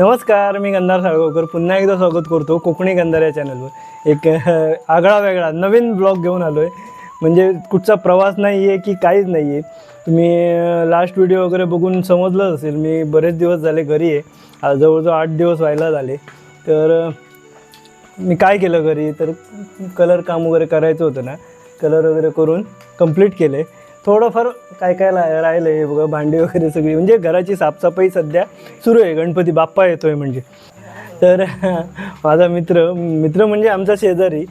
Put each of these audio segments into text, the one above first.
नमस्कार मी गंधार साळगावकर. पुन्हा एकदा स्वागत करतो कोकणी गंधार या चॅनलवर एक आगळा वेगळा नवीन ब्लॉग घेऊन आलो आहे म्हणजे कुठचा प्रवास नाही आहे की काहीच नाही आहे तुम्ही लास्ट व्हिडिओ वगैरे बघून समजलंच असेल मी बरेच दिवस झाले घरी आहे. आज जवळजवळ आठ दिवस व्हायला झाले. तर मी काय केलं घरी? तर कलर काम वगैरे करायचं होतं ना. कलर वगैरे करून कंप्लीट केले. थोडंफार काय काय ला राहिलं आहे बघा भांडी वगैरे सगळी. म्हणजे घराची साफसफाई सध्या सुरू आहे. गणपती बाप्पा येतो आहे म्हणजे. तर माझा मित्र मित्र म्हणजे आमचा शेजारी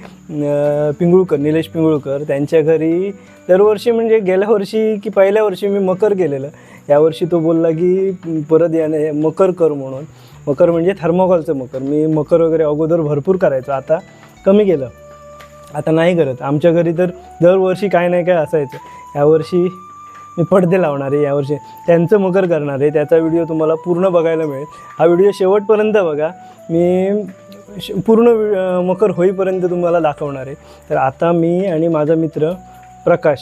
पिंगुळकर निलेश पिंगुळकर. त्यांच्या घरी दरवर्षी म्हणजे गेल्या वर्षी की पहिल्या वर्षी मी मकर केलेलं यावर्षी तो बोलला की परत याने मकर कर म्हणून. मकर म्हणजे थर्मोकॉलचं मकर. मी मकर वगैरे अगोदर भरपूर करायचो. आता कमी केलं. आता नाही करत. आमच्या घरी तर दरवर्षी काय नाही काय असायचं. यावर्षी मी पडदे लावणार आहे यावर्षी. त्यांचं मकर करणार आहे त्याचा व्हिडिओ तुम्हाला पूर्ण बघायला मिळेल. हा व्हिडिओ शेवटपर्यंत बघा. मी श- पूर्ण वि- मकर होईपर्यंत तुम्हाला दाखवणार आहे. तर आता मी आणि माझा मित्र प्रकाश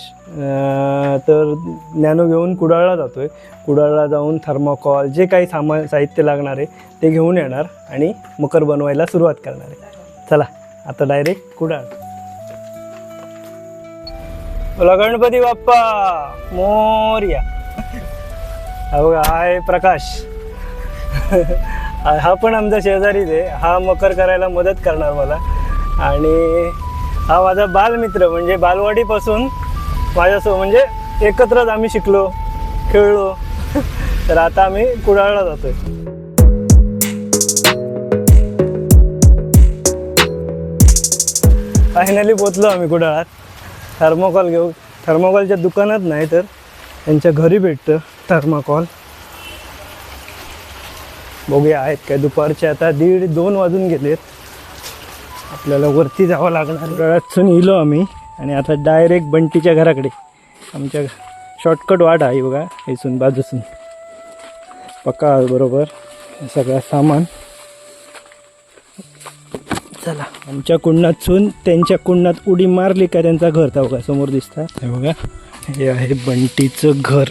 तर ज्ञानो घेऊन कुडाळला जातो आहे कुडाळला जाऊन थर्माकॉल जे काही सामान साहित्य लागणार आहे ते घेऊन येणार आणि मकर बनवायला सुरुवात करणार आहे. चला आता डायरेक्ट कुडाळ. बोला गणपती बाप्पा मोर्या. हा बघा हा आहे प्रकाश. हा पण आमचा शेजारीच आहे. हा मकर करायला मदत करणार मला. आणि हा माझा बालमित्र म्हणजे बालवाडीपासून माझ्यासोबत म्हणजे एकत्रच आम्ही शिकलो खेळलो. तर आता आम्ही कुडाळला जातोय. फायनली पोचलो आम्ही कुडाळात. थर्माकॉल घेऊ. थर्मोकॉलच्या दुकानात नाही तर त्यांच्या घरी भेटतं थर्माकॉल बघूया आहेत काय दुपारचे आता दीड दोन वाजून गेलेत. आपल्याला वरती जावं लागणार. गळ्यातून इलो आम्ही. आणि आता डायरेक्ट बंटीच्या घराकडे. आमच्या शॉर्टकट वाट आहे बघा इथून बाजूसून. पक्का बरोबर. सगळं सामान. चला. आमच्या कुंडातून त्यांच्या कुंडात उडी मारली का त्यांचा घर था बघा समोर दिसतात हे बघा हे आहे बंटीचं घर.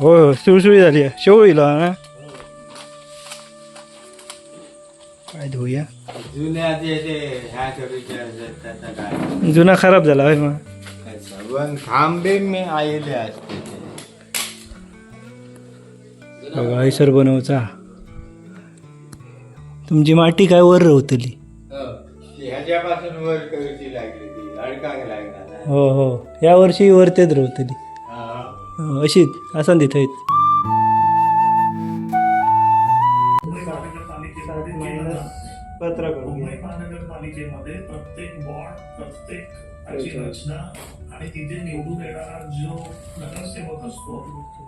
हो हो सुळसुळी झाली आहे. शेवळीला ना काय धुया जुना खराब झाला होय मग. थांबे मी आलेले असते. ते. बघा हैसर बनवचा. तुमची माटी काय वर रवतली हो. ती ह्याच्यापासून वर लागली ती. हो हो या वर्षी वरतेच रवतली हा. हो, अशीच असं तिथं पत्र मुंबई महानगरपालिकेमध्ये प्रत्येक वॉर्ड प्रत्येक रचना आणि तिथे निवडून येणारा जो नगरसेवक असतो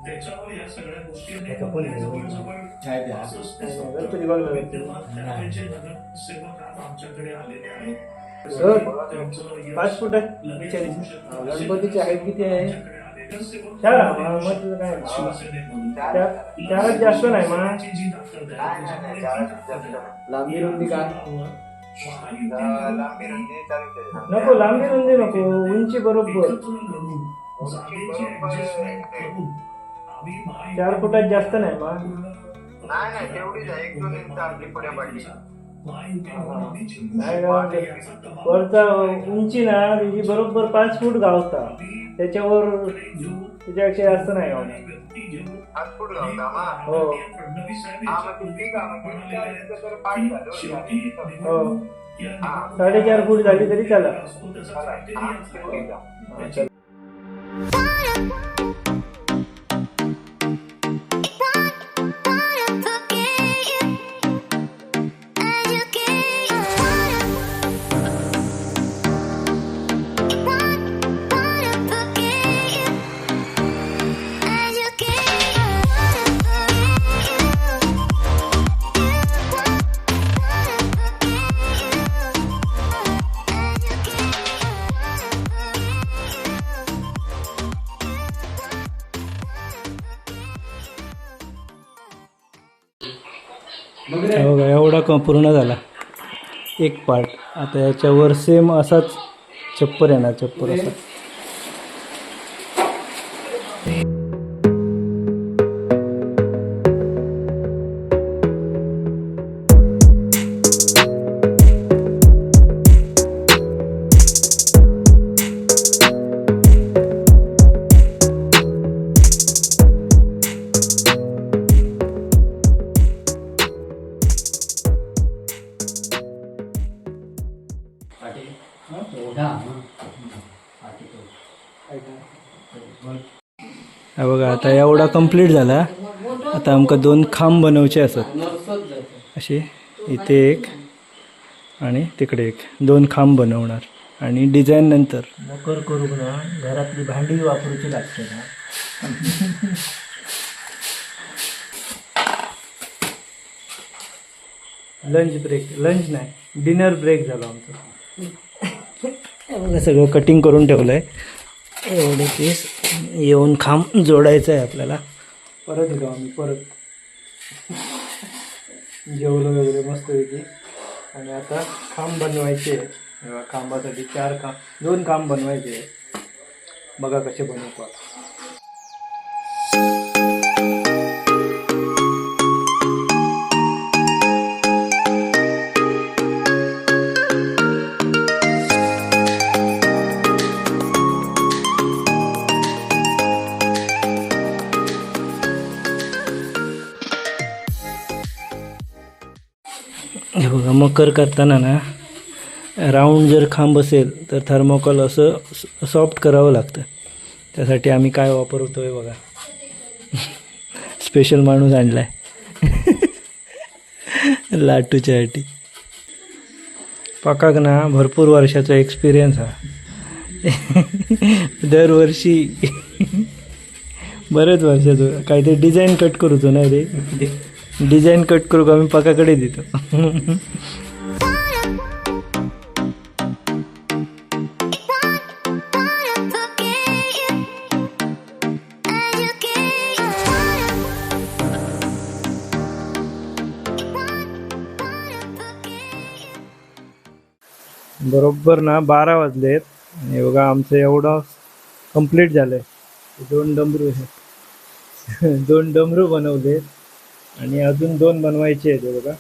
त्याच्यावर या सगळ्या गोष्टी नगरसेवक आज आमच्याकडे आलेले आहेत. पाच फुट. गणपतीची हाईट किती आहे? चार त्यालाच जास्त नाही आहे. लांबी रुंदी महायुतीमध्ये नको लांबी रुंदी नको. उंची बरोबर. चार फुटात जास्त नाही मग नाही नाही तेवढीच आहे एक दोन इंच आपली पुढे पडली नाही. गावात वरचा उंची ना तिची बरोबर पाच फूट गावता त्याच्यावर त्याच्यापेक्षा जास्त नाही आज गावता हा हो. साहेब हा, मग ठीक आहे, मग तर पाठ झालं. हो. साडेचार फूट झाली तरी हा, आहे. क पूर्ण झाला. एक पार्ट आता याच्यावर सेम असाच चप्पर येणार चप्पर असा बघा आता एवढा कंप्लीट झाला. आता आमकां दोन खांब बनवचे असत. असे इथे एक आणि तिकडे एक. दोन खांब बनवणार. आणि डिझाईन नंतर. मकर करूक ना घरातली भांडी वापरूची लागते ना. लंच ब्रेक लंच नाही डिनर ब्रेक झाला आमचा. सगळं कटिंग करून ठेवलं आहे एवढे पीस येऊन खांब जोडायचं आहे आपल्याला. परत येतो आम्ही परत. जेवलो वगैरे मस्त पैकी आणि आता खांब बनवायचे आहे. खांबासाठी चार खांब दोन खांब बनवायचे बघा कसे बनवतो मकर करताना ना राऊंड जर खांब असेल तर थर्मोकॉल असं सॉफ्ट करावं लागतं. त्यासाठी आम्ही काय वापरतो आहे बघा. स्पेशल माणूस आणला आहे लाटूच्यासाठी पकाक ना भरपूर वर्षाचा एक्सपिरियन्स हा. दरवर्षी. बरेच वर्षाचं. काहीतरी डिझाईन कट करूचो ना रे. डिझाईन कट करू का? आम्ही पकाकडे देतो. बरोबर ना? बारा वाजलेत आणि बघा आमचं एवढं कंप्लीट झालं आहे दोन डमरू आहेत. दोन डमरू बनवले आणि अजून दोन बनवायचे आहेत बघा.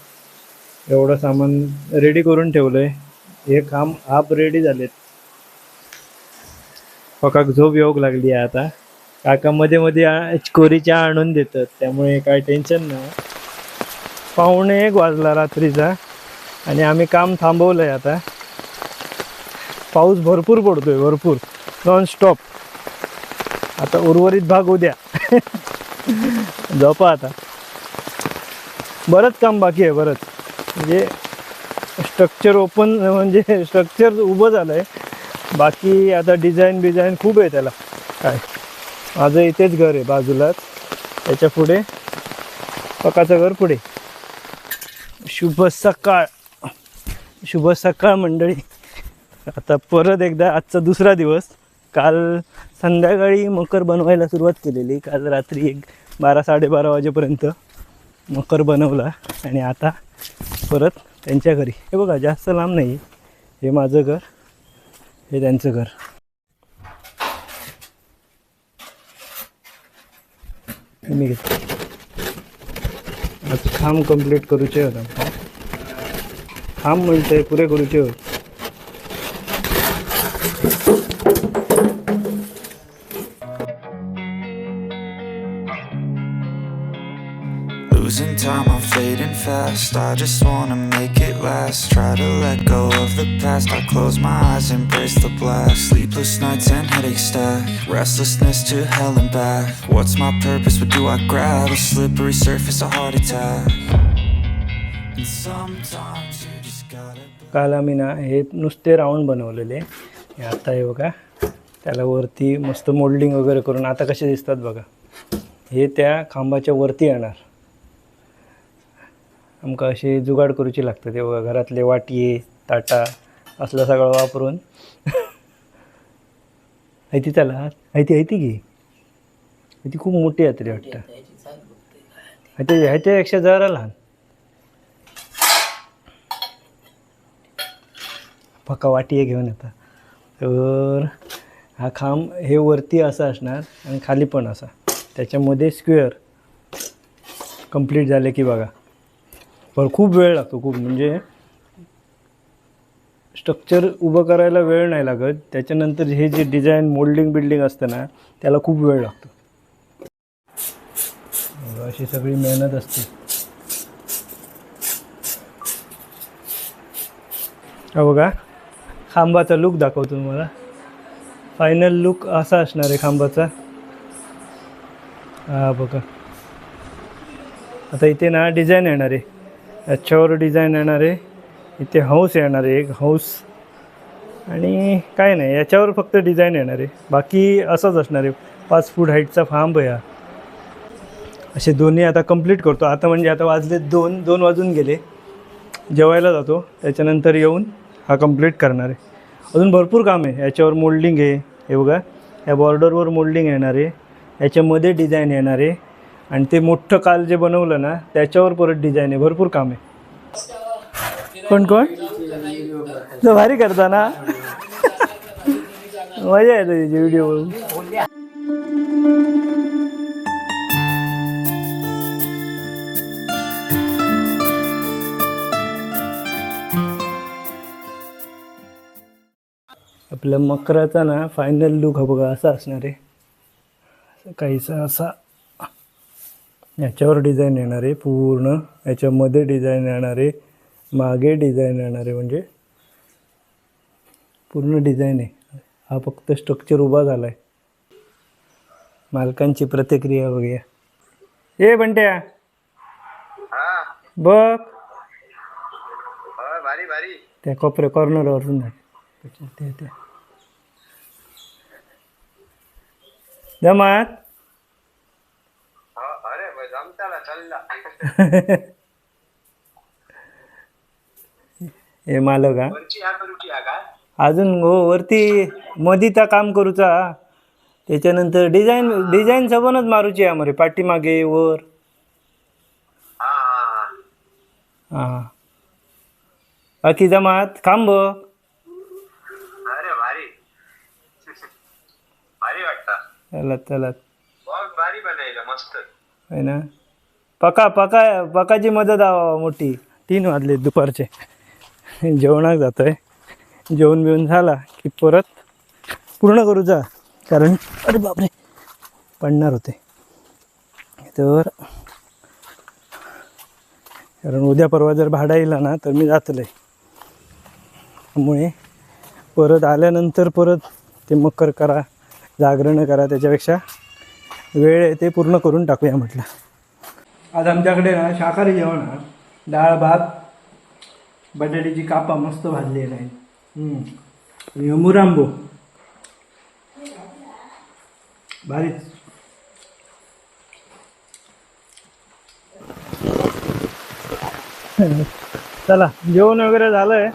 एवढं सामान रेडी करून ठेवलं आहे हे काम हाफ रेडी झालेत. पकाक झोप येऊक लागली आहे आता. काका मध्ये मध्ये कोरी चहा आणून देतात. त्यामुळे काय टेन्शन नाही. पाहुणे एक वाजला रात्रीचा. आणि आम्ही काम थांबवलं आहे आता. पाऊस भरपूर पडतोय भरपूर. नॉन स्टॉप आता उर्वरित भाग उद्या. झोपा आता. बरंच काम बाकी आहे बरंच. म्हणजे स्ट्रक्चर ओपन म्हणजे स्ट्रक्चर उभं झालं आहे बाकी आता डिझाईन बिझाईन खूप आहे त्याला. काय? माझं इथेच घर आहे बाजूलाच. त्याच्या पुढे पकाचं घर पुढे. शुभ सकाळ. शुभ सकाळ मंडळी. आता परत एकदा आजचा दुसरा दिवस. काल संध्याकाळी मकर बनवायला सुरुवात केलेली. काल रात्री एक बारा साडेबारा वाजेपर्यंत. मकर बनवला आणि आता परत त्यांच्या घरी. हे बघा जास्त लांब नाही हे माझं घर. हे त्यांचं घर. मी घेतो. आज खांब कंप्लीट करूचे होता खांब म्हणते पुरे करूचे होते fast. I just wanna make it last. Try to let go of the past. I close my eyes, embrace the blast. Sleepless nights and headache stack. Restlessness to hell and back. What's my purpose? What do I grab? A slippery surface, a heart attack. And sometimes you just gotta. काल आम्ही ना हे नुसते round बनवलेले हे आता हे बघा त्याला वरती मस्त मोल्डिंग वगैरे करून आता कसे दिसतात बघा हे त्या खांबाच्या वरती येणार आमकां अशी जुगाड करुची लागता. ते बघा घरातले वाटये ताटा असलं सगळं वापरून. आयती चला. हायती हायती की. हायती खूप मोठी यात्री तरी वाटतं ह्याच्या ह्याच्यापेक्षा जरा लहान. फका वाटये घेऊन येतात तर हा खांब हे वरती असा असणार आणि खाली पण असा. त्याच्यामध्ये स्क्वेअर. कंप्लीट झाले की बघा. पण खूप वेळ लागतो खूप. म्हणजे स्ट्रक्चर उभं करायला वेळ नाही लागत. त्याच्यानंतर हे जे डिझाईन मोल्डिंग बिल्डिंग असतं ना त्याला खूप वेळ लागतो. अशी सगळी मेहनत असते. हा बघा खांबाचा लुक दाखवतो तुम्हाला. फायनल लुक असा असणार आहे खांबाचा. हा बघा. आता इथे ना डिझाईन येणार आहे. याच्यावर डिझाईन येणार आहे. इथे हौस येणार आहे एक हौस आणि काय नाही याच्यावर फक्त डिझाईन येणार आहे. बाकी असंच असणार आहे. पाच फूट हाईटचा फांब आहे हा. असे दोन्ही आता कंप्लीट करतो. आता म्हणजे आता वाजले दोन दोन वाजून गेले. जेवायला जातो. त्याच्यानंतर येऊन हा कंप्लीट करणार आहे. अजून भरपूर काम आहे. याच्यावर मोल्डिंग आहे. हे बघा. या बॉर्डरवर मोल्डिंग येणार आहे. याच्यामध्ये डिझाईन येणार आहे. आणि ते मोठं काल जे बनवलं ना त्याच्यावर परत डिझाईन आहे. भरपूर काम आहे. कोण कोण? तो भारी करता ना? मजा येते त्याची व्हिडिओ आपल्या मकराचा ना फायनल लुक हा बघा असा असणार आहे. असं काहीसा असा. याच्यावर डिझाईन येणार आहे पूर्ण याच्यामध्ये डिझाईन येणार आहे मागे डिझाईन येणार आहे म्हणजे पूर्ण डिझाईन आहे. हा फक्त स्ट्रक्चर उभा झाला आहे मालकांची प्रतिक्रिया बघूया. ए बंट्या. हा. बघ. होय, भारी भारी. त्या कोपऱ्या कॉर्नरवरून झाले ते ते जमात हो, अरे बस जमताला चालला हे मालक हा? वरची हा करूची हा काय अजून हो वरती मधीचा काम करूचा त्याच्यानंतर डिझाईन डिझाईन सबनच मारूची आहे मरे पाठीमागे वर. हा हा. हा. हां बाकी जमात काम बघ अरे भारी. भारी वाटतं. चला चला. भारी बनायला मस्त. आहे ना? पका पका पकाची मदत आवा मोठी. तीन वाजले दुपारचे. जेवणाक जातो आहे जेवण बिवून झाला की परत पूर्ण करू जा. कारण अरे बापरे पडणार होते. तर कारण उद्या परवा जर भाडा येईल ना तर मी जातलं आहे त्यामुळे परत आल्यानंतर परत ते मकर करा जागरण करा त्याच्यापेक्षा वेळ आहे ते पूर्ण करून टाकूया म्हटलं. आज आमच्याकडे ना शाकाहारी जेवण हा. डाळ भात बटाट्याची कापा मस्त भाजलेली आहे मुरांबो. भारीच. चला जेवण वगैरे झालंय.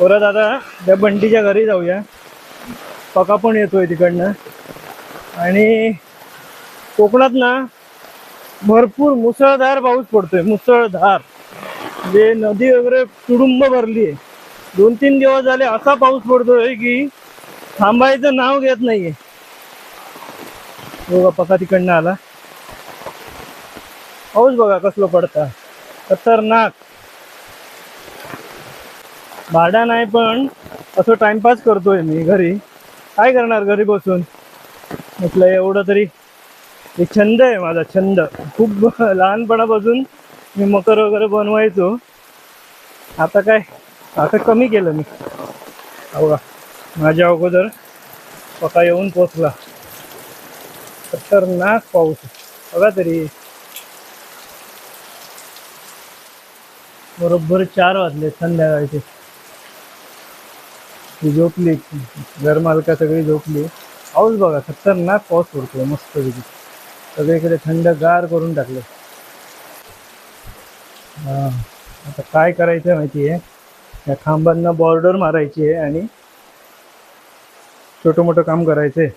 परत आता त्या बंटीच्या घरी जाऊया. पका पण येतोय तिकडनं. आणि कोकणात ना भरपूर मुसळधार पाऊस पडतोय मुसळधार. जे नदी वगैरे तुडुंब भरली आहे दोन तीन दिवस झाले असा पाऊस पडतोय की थांबायचं नाव घेत नाहीये. हो, बघा पका तिकडनं आला? पाऊस बघा कसलो पडता खतरनाक. भाडा नाही पण असं टाइमपास करतोय मी घरी. काय करणार घरी बसून? म्हटलं एवढं तरी एक छंद आहे माझा छंद. खूप लहानपणापासून मी मकर वगैरे बनवायचो. आता काय? आता कमी केलं मी. हो बघा माझ्या अगोदर स्वतः येऊन पोचला. खतरनाक पाऊस बघा तरी. बरोबर चार वाजले संध्याकाळचे. ती झोपली. घरमालका सगळी झोपली. पाऊस बघा खतरनाक पाऊस पडतो मस्त सगळीकडे थंडगार करून टाकलं. आता काय करायचं माहिती आहे या खांबांना बॉर्डर मारायची आहे आणि छोटं मोठं काम करायचं आहे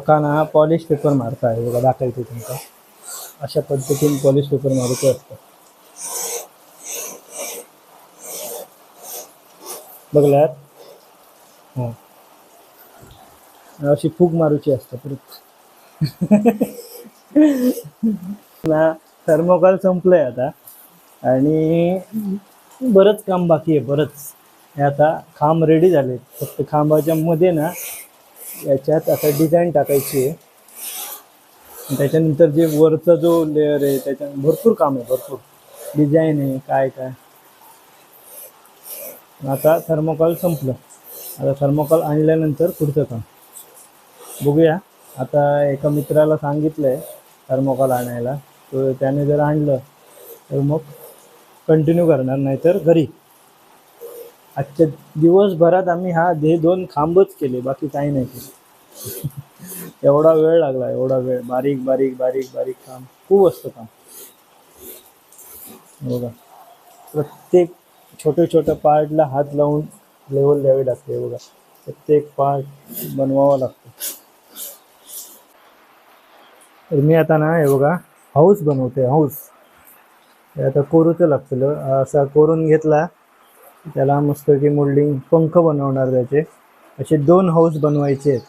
लोकांना पॉलिश पेपर मारता आहे. बघा दाखवते तुमका अशा पद्धतीने पॉलिश पेपर मारायचं असतं बघलात हां. अशी फूक मारूची असते परत. ना थर्मोकॉल संपलंय आता. आणि बरंच काम बाकी आहे बरंच. हे आता खांब रेडी झाले फक्त खांबाच्या मध्ये ना याच्यात आता डिझाईन टाकायची आहे. त्याच्यानंतर जे वरचा जो लेअर आहे त्याच्या भरपूर काम आहे भरपूर. डिझाईन आहे काय काय. आता थर्मोकॉल संपलं. आता थर्मोकॉल आणल्यानंतर पुढचं काम. बघूया. आता एका मित्राला सांगितलं आहे थर्मोकॉल आणायला. तो त्याने जर आणलं तर मग कंटिन्यू करणार नाहीतर घरी. आजच्या दिवसभरात आम्ही हा हे दोन खांबच केले बाकी काही नाही केलं. एवढा वेळ लागला एवढा वेळ. बारीक बारीक बारीक बारीक काम. खूप असतं काम. हो बघा प्रत्येक छोट्या छोट्या पार्टला हात लावून लेवल द्यावी लागते हो बघा प्रत्येक पार्ट बनवावा लागतो. तर मी आता ना हे बघा हाऊस बनवते हाऊस आता कोरूचं लागतं. असा कोरून घेतला त्याला मस्तकी मोल्डिंग पंख बनवणार त्याचे. असे दोन हाऊस बनवायचे आहेत.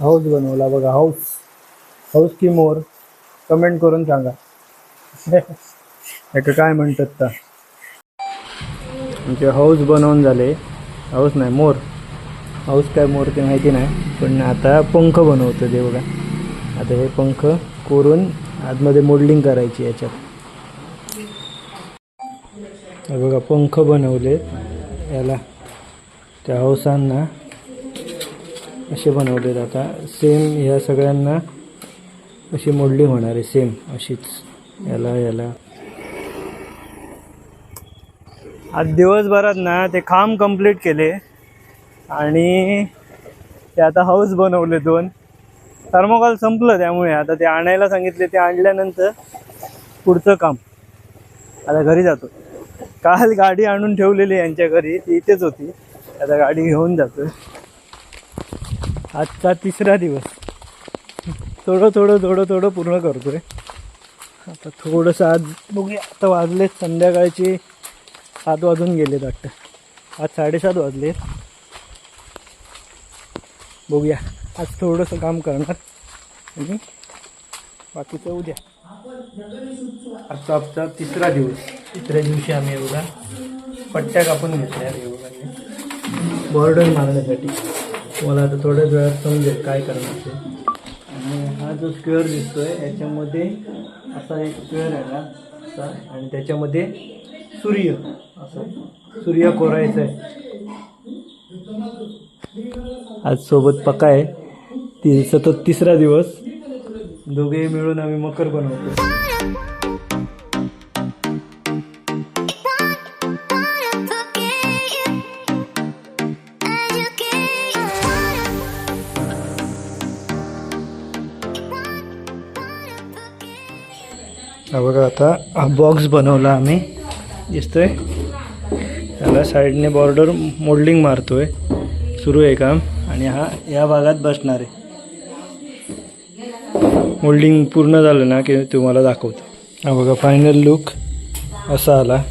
हाऊस बनवला बघा हाऊस हाऊस की मोर. कमेंट करून सांगा. याचं काय म्हणतात तर म्हणजे हाऊस बनवून झाले. हाऊस नाही मोर. हाऊस काय मोर ते माहिती नाही पण आता पंख बनवतो ते बघा. आता हे पंख कोरून आतमध्ये मोल्डिंग करायची याच्यात. बघा पंख बनवले. याला त्या हौसांना असे बनवलेत. आता सेम ह्या सगळ्यांना अशी मोडली होणार आहे सेम अशीच. याला याला. आज दिवसभरात ना ते खांब कंप्लीट केले आणि ते आता हाऊस बनवले दोन. थर्मोकॉल संपलं त्यामुळे. आता ते आणायला सांगितले ते आणल्यानंतर पुढचं काम. आता घरी जातो. काल गाडी आणून ठेवलेली यांच्या घरी. ती इथेच होती. आता गाडी घेऊन जातो आजचा तिसरा दिवस. थोडं थोडं थोडं थोडं पूर्ण करतोय. आता थोडंसं आज बघूया. आता वाजलेत संध्याकाळचे सात वाजून गेलेत वाटतं. आज साडेसात वाजलेत. बघूया. आज थोडंसं काम करणार. आणि बाकीचं उद्या. आजचा आमचा तिसरा दिवस. तिसऱ्या दिवशी आम्ही एवढा पट्ट्या कापून घेतल्या एवढा बॉर्डर मारण्यासाठी. मला आता थोड्याच वेळात समजेल काय करणार ते. आणि हा जो स्क्वेअर दिसतोय याच्यामध्ये असा एक स्क्वेअर आहे ना असा. आणि त्याच्यामध्ये सूर्य असं. सूर्य कोरायचं आहे. आज सोबत पका आहे. ती सतत तिसरा दिवस. दोघेही मिळून आम्ही मकर बनवतो. बघा आता हा बॉक्स बनवला आम्ही. दिसतोय? त्याला साईडने बॉर्डर मोल्डिंग मारतोय. सुरू आहे काम. आणि हा या भागात बसणार आहे. मोल्डिंग पूर्ण झालं ना की तुम्हाला दाखवतो. हा बघा फायनल लुक असा आला.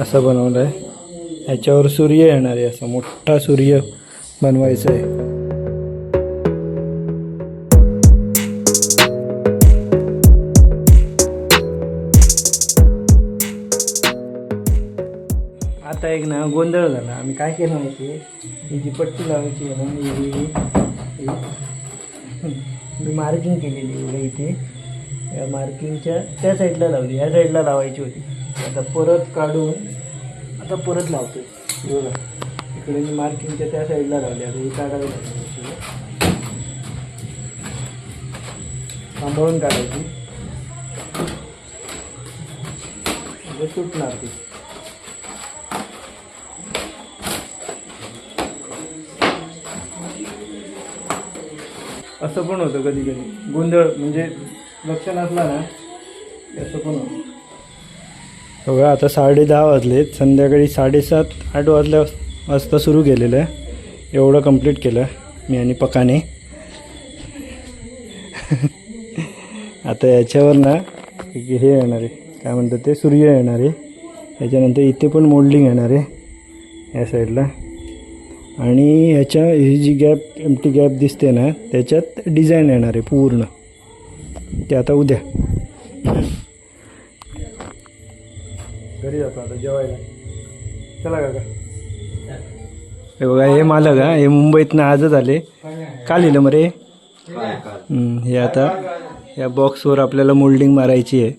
असा बनवला आहे ह्याच्यावर सूर्य येणार आहे असा मोठा सूर्य बनवायचा आहे. ना गोंधळ झाला. आम्ही काय केलं माहिती ही जी पट्टी लावायची आहे ना ही- मी मार्किंग केलेली एवढं इथे. या मार्किंगच्या त्या साईडला लावली. या साईडला लावायची होती. आता परत काढून आता परत लावतो बघा. इकडे मी मार्किंगच्या त्या साईडला लावली. आता ही काढावी लागली सांभाळून काढायची. तुटणार ती. असं पण होतं कधी कधी. गोंधळ म्हणजे लक्ष नसला ना असं पण होतं. बघा आता साडे दहा वाजलेत. संध्याकाळी साडेसात आठ वाजल्या वाजता सुरू केलेलं आहे. एवढं कंप्लीट केलं मी आणि पकाने. आता याच्यावर ना हे येणार आहे. काय म्हणतात ते? सूर्य येणार आहे. त्याच्यानंतर इथे पण मोल्डिंग येणार आहे या साईडला आणि याच्या ही जी गॅप एमटी गॅप दिसते ना त्याच्यात डिझाईन येणार आहे पूर्ण. ते आता उद्या. घरी जातो आता जेवायला. चला काका. हे बघा हे मालक हा हे मुंबईतनं आजच आले. काल लिहिलं मग रे हम्म, हे आता या बॉक्सवर आपल्याला मोल्डिंग मारायची आहे.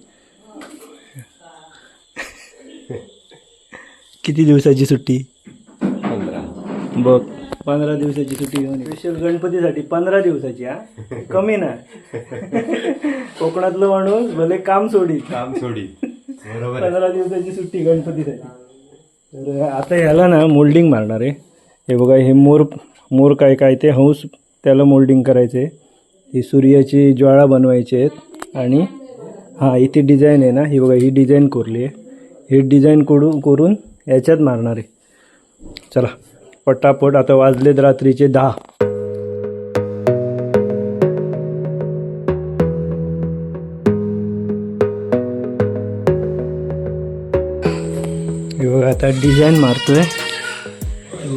किती दिवसाची सुट्टी? बघ. पंधरा दिवसाची सुट्टी घेऊन स्पेशल गणपतीसाठी पंधरा दिवसाची हा? कमी ना. कोकणातलं माणूस भले काम सोडी काम सोडी बरोबर पंधरा दिवसाची सुट्टी गणपतीसाठी. तर आता ह्याला ना मोल्डिंग मारणार आहे. हे बघा हे मोर मोर काय काय ते हंस त्याला मोल्डिंग करायचे ही सूर्याची ज्वाळा बनवायची आहेत. आणि हां इथे डिझाईन आहे ना. ही बघा ही डिझाईन कोरली आहे. ही डिझाईन करू करून याच्यात मारणार आहे. चला. पटापट आता वाजलेत रात्रीचे दहा. बघा आता डिझाईन मारतोय.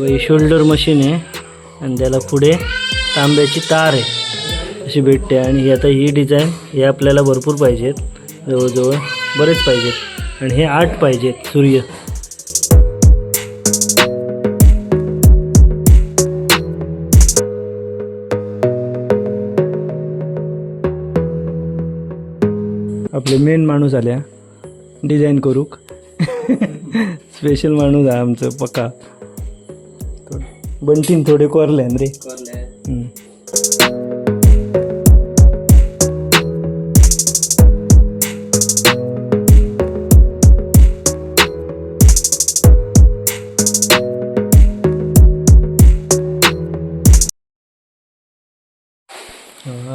हे शोल्डर मशीन आहे आणि त्याला पुढे तांब्याची तार आहे. अशी भेटते आणि ही आता ही डिझाईन हे आपल्याला भरपूर पाहिजेत. जवळजवळ बरेच पाहिजेत. आणि हे आठ पाहिजेत सूर्य. आपले मेन माणूस आल्या. डिझाईन करूक. स्पेशल माणूस आहे आमचं पक्का. बंटीन थोडे कोरले रे.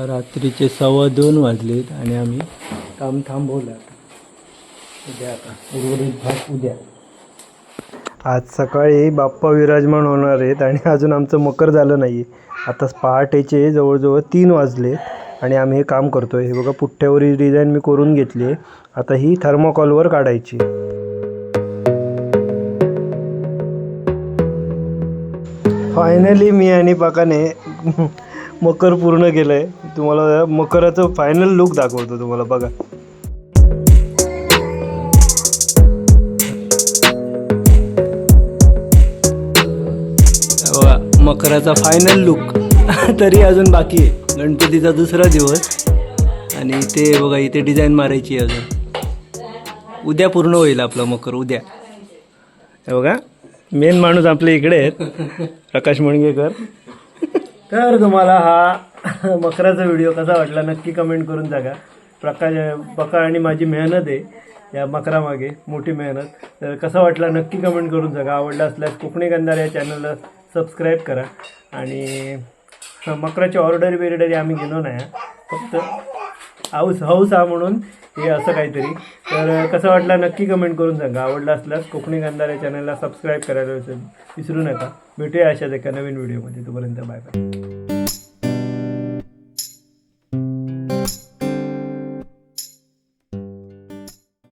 रात्रीचे सव्वा दोन वाजलेत आणि आम्ही काम थांबवलं. आता. उद्या आता. उर्वरित भाग उद्या. आज सकाळी बाप्पा विराजमान होणार आहेत आणि अजून आमचं मकर झालं नाही आता पहाटेचे जवळजवळ तीन वाजले आणि आम्ही हे काम करतो आहे हे बघा पुठ्ठ्यावरील डिझाईन मी करून घेतली आहे आता ही थर्मोकॉलवर काढायची. फायनली मी आणि पाकाने मकर पूर्ण केलं आहे तुम्हाला मकराचं फायनल लुक दाखवतो तुम्हाला बघा. बघा मकराचा फायनल लुक तरी अजून बाकी आहे. गणपतीचा दुसरा दिवस. आणि ते बघा इथे डिझाईन मारायची आहे अजून. उद्या पूर्ण होईल आपलं मकर उद्या. बघा मेन माणूस आपल्या इकडे आहेत. प्रकाश मणगेकर तर तुम्हाला हा मकराचा व्हिडिओ कसा वाटला नक्की कमेंट करून जागा प्रकाश बका आणि माझी मेहनत आहे या मकरामागे मोठी मेहनत. तर कसा वाटला नक्की कमेंट करून जागा आवडला असल्यास कोकणी गंधार या चॅनलला सबस्क्राईब करा. आणि मकराची ऑर्डर बिर्डरी आम्ही गेलो नाही हा. फक्त हाऊस हाऊस हा म्हणून हे असं काहीतरी. तर कसं वाटलं नक्की कमेंट करून सांगा. आवडला असल्यास कोकणी गंधार या चॅनलला सबस्क्राईब करायला विसरू विसरू नका. भेटूया अशाच एका नवीन व्हिडिओमध्ये तोपर्यंत बाय बाय